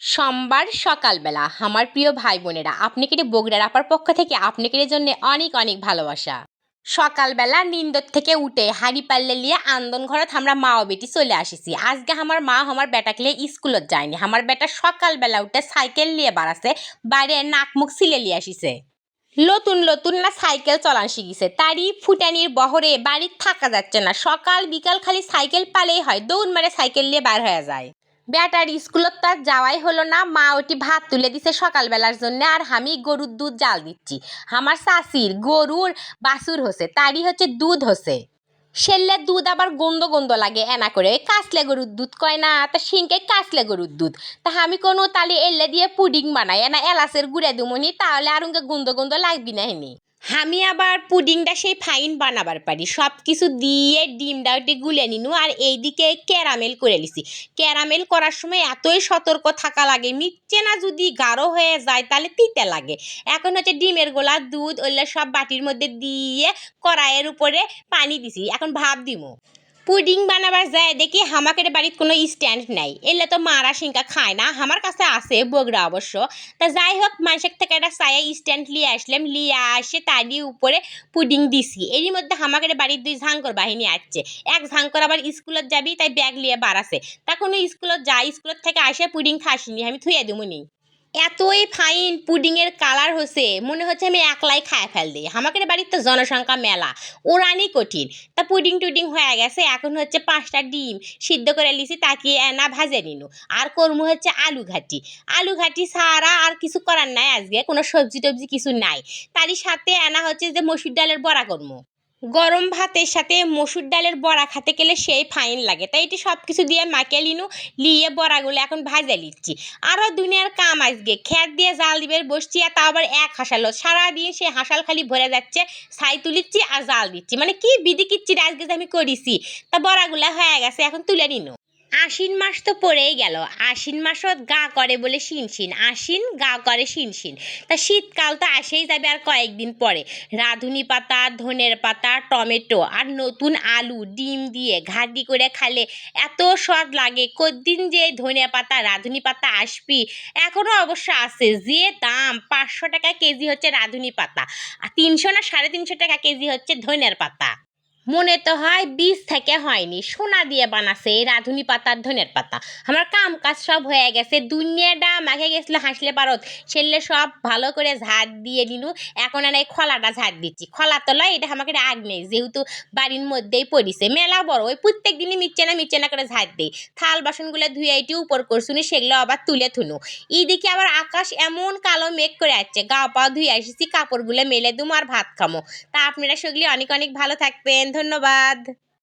সোমবার সকালবেলা আমার প্রিয় ভাই বোনেরা আপনাকে বগুড়ার আপার পক্ষ থেকে আপনাকে জন্য অনেক অনেক ভালোবাসা? সকালবেলা নিন্দর থেকে উঠে হাড়ি পাল্লে লিয়ে আন্দন ঘরত আমরা মা ও বেটি চলে আসিছি। আজকে আমার মা আমার বেটাকে লিয়ে স্কুলত যায়নি। আমার বেটা সকালবেলা উঠে সাইকেল নিয়ে বাড়াছে বাইরে নাক মুখ সিলে লিয়ে আসিছে। নতুন নতুন না সাইকেল চলান শিখিছে। তারই ফুটানির বহরে বাড়ির থাকা যাচ্ছে না। সকাল বিকাল খালি সাইকেল পালেই হয়, দৌড় মারে সাইকেল নিয়ে বার হয়ে যায়। বেটার স্কুলত তো আর যাওয়াই হলো না। মা ওটি ভাত তুলে দিছে সকালবেলার জন্য আর আমি গরুর দুধ জাল দিচ্ছি। আমার শাশির গরুর বাছুর হচ্ছে তারই হচ্ছে দুধ হচ্ছে সেললে দুধ আবার গন্ধ গন্ধ লাগে এনা করে। ওই কাসলে গরুর দুধ কয় না, তা সিংকে কাসলে গরুর দুধ। তা আমি কোনো তালে এলে দিয়ে পুডিং বানাই, এনা এলাচের গুঁড়ে দুমনি, তাহলে আর গন্ধ গন্ধ লাগবি না হেনি। আমি আবার পুডিংটা সেই ফাইন বানাবার পারি। সব কিছু দিয়ে ডিমটা ওটি গুলে নিনু আর এইদিকে ক্যারামেল করে নিছি। ক্যারামেল করার সময় এতই সতর্ক থাকা লাগে মিচ্ছে না যদি গাঢ় হয়ে যায় তাহলে তিতে লাগে। এখন হচ্ছে ডিমের গোলা, দুধ, ওইগুলো সব বাটির মধ্যে দিয়ে কড়াইয়ের উপরে পানি দিছি। এখন ভাব দিমু। পুডিং বানাবার যায় দেখি হামাকের বাড়িতে কোনো স্ট্যান্ড নাই। এলে তো মারা সিংকা খায় না আমার কাছে আছে বগরা অবশ্য। তা যাই হোক, মানুষের থেকে একটা সায়া স্ট্যান্ড লিয়ে আসলাম, লিয়ে আসে তারই উপরে পুডিং দিছি। এরই মধ্যে হামাকের বাড়ির দুই ঝাঙ্কর বাহিনী আসছে। এক ঝাঙ্কর আবার স্কুলত যাবি, তাই ব্যাগ লিয়ে বাড়াছে। তা কোনো স্কুলত যাই স্কুলত থেকে আসে পুডিং খাসিনি, আমি থুয়ে দেবনি এতই ফাইন পুডিংয়ের কালার হচ্ছে, মনে হচ্ছে আমি একলাই খায় ফেল দিই আমাদের বাড়ির তো জনসংখ্যা মেলা, ওরানি কঠিন। তা পুডিং টুডিং হয়ে গেছে, এখন হচ্ছে পাঁচটা ডিম সিদ্ধ করে লিছি তাকে এনা ভাজে নিনু। আর কর্ম হচ্ছে আলু ঘাটি। আলু ঘাটি ছাড়া আর কিছু করার নাই আজকে, কোনো সবজি টবজি কিছু নাই। তারই সাথে এনা হচ্ছে যে মসুর ডালের বড়া কর্ম গরম ভাতের সাথে মসুর ডালের বড়া খেতে গেলে সেই ফাইন লাগে। তাই এটি সব কিছু দিয়ে মাকে লিনু লিয়ে বড়াগুলো এখন ভাজে নিচ্ছি আরও দুনিয়ার কাম আসবে খ্যাত দিয়ে জাল দিবে বসছি আর তা আবার এক হাসালো। সারাদিন সে হাসাল খালি ভরে যাচ্ছে ছাই তুলিচ্ছি আর জাল দিচ্ছি। মানে কি বিধি কিচ্ছি আজকে আমি করিছি? তা বড়াগুলো হয়ে গেছে, এখন তুলে নিনু। আশ্বিন মাস তো পড়েই গেল। আশ্বিন মাসত গা করে বলে শিনশিন। আশ্বিন গা করে শিনশিন। তা শীতকাল তো আসেই যাবে আর কয়েকদিন পরে। রাঁধুনি পাতা, ধনের পাতা, টমেটো আর নতুন আলু, ডিম দিয়ে ঘাটি করে খালে এত স্বাদ লাগে। কদিন যে ধনে পাতা, রাঁধুনি পাতা আসবি এখনও অবশ্য আছে। যে দাম পাঁচশো টাকা কেজি হচ্ছে রাঁধুনি পাতা, আর তিনশো না সাড়ে তিনশো টাকা কেজি হচ্ছে ধনের পাতা। মনে তো হয় বীজ থেকে হয়নি। সোনা দিয়ে বানাছে এই রাঁধুনি পাতার ধনের পাতা। আমার কাম কাজ সব হয়ে গেছে। দুনিয়াটা মাখে গেছিল হাসলে পারত। সেলে সব ভালো করে ঝাড় দিয়ে নিনু। এখন আর এই খলাটা ঝাড় দিচ্ছি। খলা তো লয়, এটা আমাকে আগ নেই। যেহেতু বাড়ির মধ্যেই পড়িছে। মেলা বড়। ওই প্রত্যেক দিনই মিচ্ছে না মিচ্ছে না করে ঝাড় দিই। থাল বাসনগুলো ধুয়ে এটি উপর করছুনি সেগুলো আবার তুলে থুনু। এইদিকে আবার আকাশ এমন কালো মেঘ করে আসছে। গা পা ধুয়ে আসছি, কাপড়গুলো মেলে দুম আর ভাত খামো। তা আপনারা সেগুলি অনেক অনেক ভালো থাকবেন। ধন্যবাদ।